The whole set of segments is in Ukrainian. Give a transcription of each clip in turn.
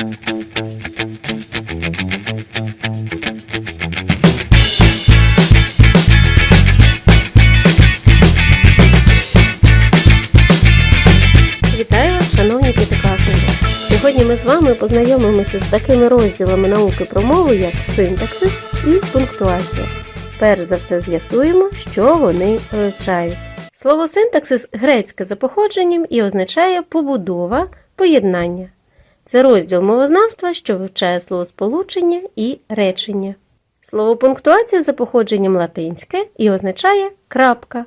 Вітаю вас, шановні п'ятикласники! Сьогодні ми з вами познайомимося з такими розділами науки про мову, як синтаксис і пунктуація. Перш за все з'ясуємо, що вони вивчають. Слово синтаксис грецьке за походженням і означає побудова, поєднання. Це розділ мовознавства, що вивчає словосполучення і речення. Слово пунктуація за походженням латинське і означає крапка.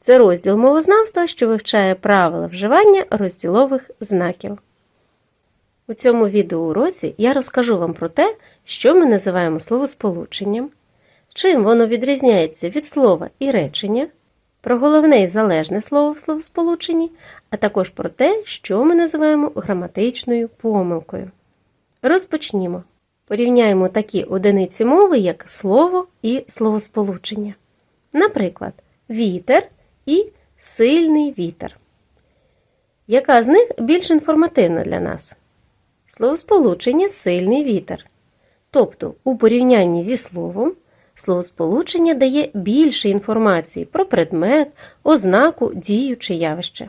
Це розділ мовознавства, що вивчає правила вживання розділових знаків. У цьому відеоуроці я розкажу вам про те, що ми називаємо словосполученням, чим воно відрізняється від слова і речення, про головне і залежне слово в словосполученні, а також про те, що ми називаємо граматичною помилкою. Розпочнімо. Порівняємо такі одиниці мови, як слово і словосполучення. Наприклад, вітер і сильний вітер. Яка з них більш інформативна для нас? Словосполучення сильний вітер. Тобто, у порівнянні зі словом, словосполучення дає більше інформації про предмет, ознаку, дію чи явище.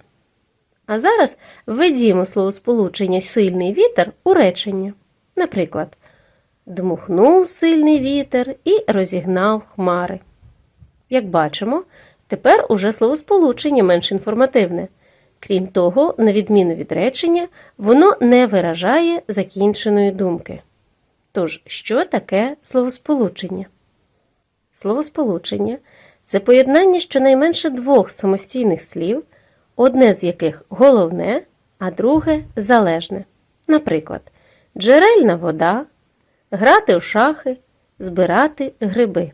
А зараз введімо словосполучення сильний вітер у речення. Наприклад, дмухнув сильний вітер і розігнав хмари. Як бачимо, тепер уже словосполучення менш інформативне. Крім того, на відміну від речення, воно не виражає закінченої думки. Тож, що таке словосполучення? Словосполучення це поєднання щонайменше двох самостійних слів, одне з яких головне, а друге залежне. Наприклад, джерельна вода, грати в шахи, збирати гриби.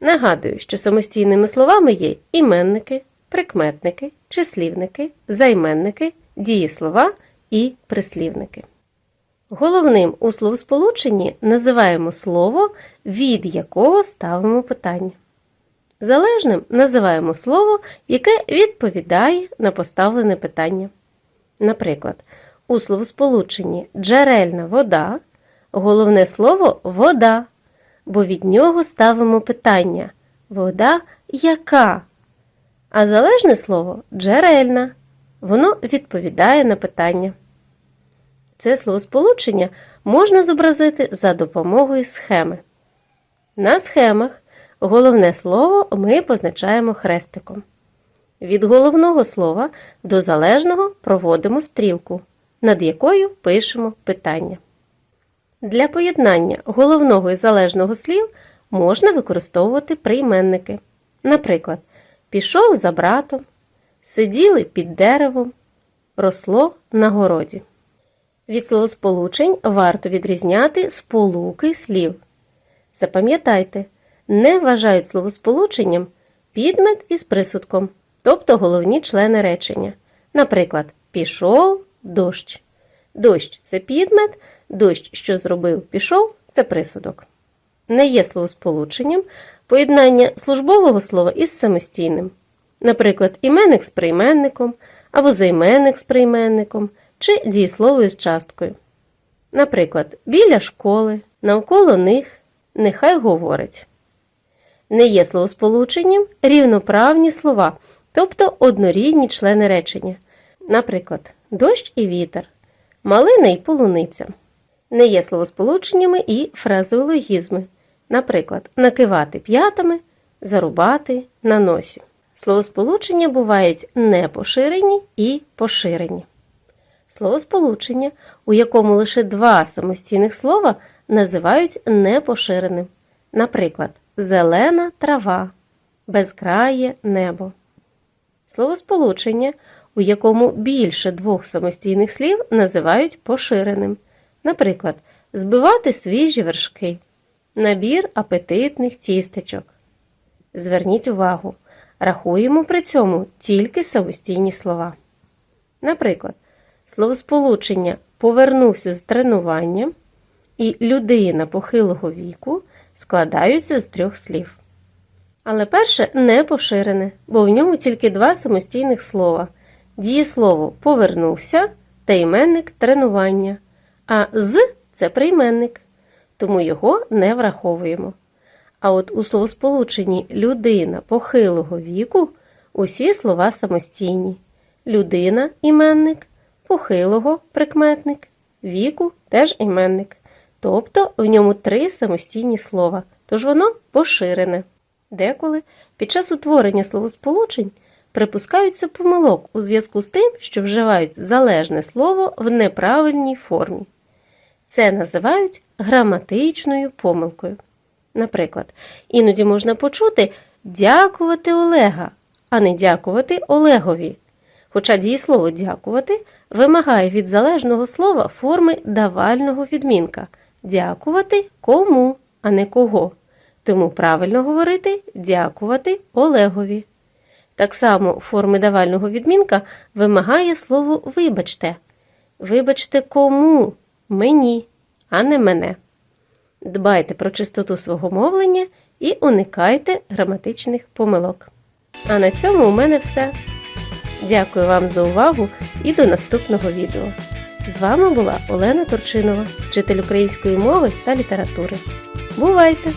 Нагадую, що самостійними словами є іменники, прикметники, числівники, займенники, дієслова і прислівники. Головним у словосполученні називаємо слово, від якого ставимо питання. Залежним називаємо слово, яке відповідає на поставлене питання. Наприклад, у словосполученні джерельна вода головне слово вода, бо від нього ставимо питання вода яка? А залежне слово джерельна. Воно відповідає на питання. Це словосполучення можна зобразити за допомогою схеми. На схемах головне слово ми позначаємо хрестиком. Від головного слова до залежного проводимо стрілку, над якою пишемо питання. Для поєднання головного і залежного слів можна використовувати прийменники. Наприклад, пішов за братом, сиділи під деревом, росло на городі. Від словосполучень варто відрізняти сполуки слів. Запам'ятайте, не вважають словосполученням підмет із присудком, тобто головні члени речення. Наприклад, пішов дощ. Дощ це підмет, дощ, що зробив, пішов це присудок. Не є словосполученням поєднання службового слова із самостійним. Наприклад, іменник з прийменником або займенник з прийменником чи дієслово з часткою. Наприклад, біля школи, навколо них, нехай говорить. Не є словосполученням рівноправні слова, тобто однорідні члени речення. Наприклад, дощ і вітер, малина і полуниця. Не є словосполученнями і фразеологізми. Наприклад, накивати п'ятами, зарубати на носі. Словосполучення бувають непоширені і поширені. Словосполучення, у якому лише два самостійних слова називають непоширеним. Наприклад, зелена трава, безкрає небо. Словосполучення, у якому більше двох самостійних слів називають поширеним. Наприклад, збивати свіжі вершки, набір апетитних тістечок. Зверніть увагу, рахуємо при цьому тільки самостійні слова. Наприклад, словосполучення повернувся з тренування і людина похилого віку складаються з трьох слів. Але перше не поширене, бо в ньому тільки два самостійних слова: дієслово повернувся та іменник тренування, А з це прийменник, тому його не враховуємо. А от у словосполученні людина похилого віку усі слова самостійні. Людина іменник, похилого прикметник, віку теж іменник. Тобто в ньому три самостійні слова, тож воно поширене. Деколи під час утворення словосполучень припускаються помилок у зв'язку з тим, що вживають залежне слово в неправильній формі. Це називають граматичною помилкою. Наприклад, іноді можна почути дякувати Олега, а не дякувати Олегові. Хоча дієслово дякувати вимагає від залежного слова форми давального відмінка дякувати кому, а не кого. Тому правильно говорити дякувати Олегові. Так само форми давального відмінка вимагає слово вибачте. Вибачте кому? Мені, а не мене. Дбайте про чистоту свого мовлення і уникайте граматичних помилок. А на цьому у мене все. Дякую вам за увагу і до наступного відео. З вами була Олена Турчинова, вчитель української мови та літератури. Бувайте!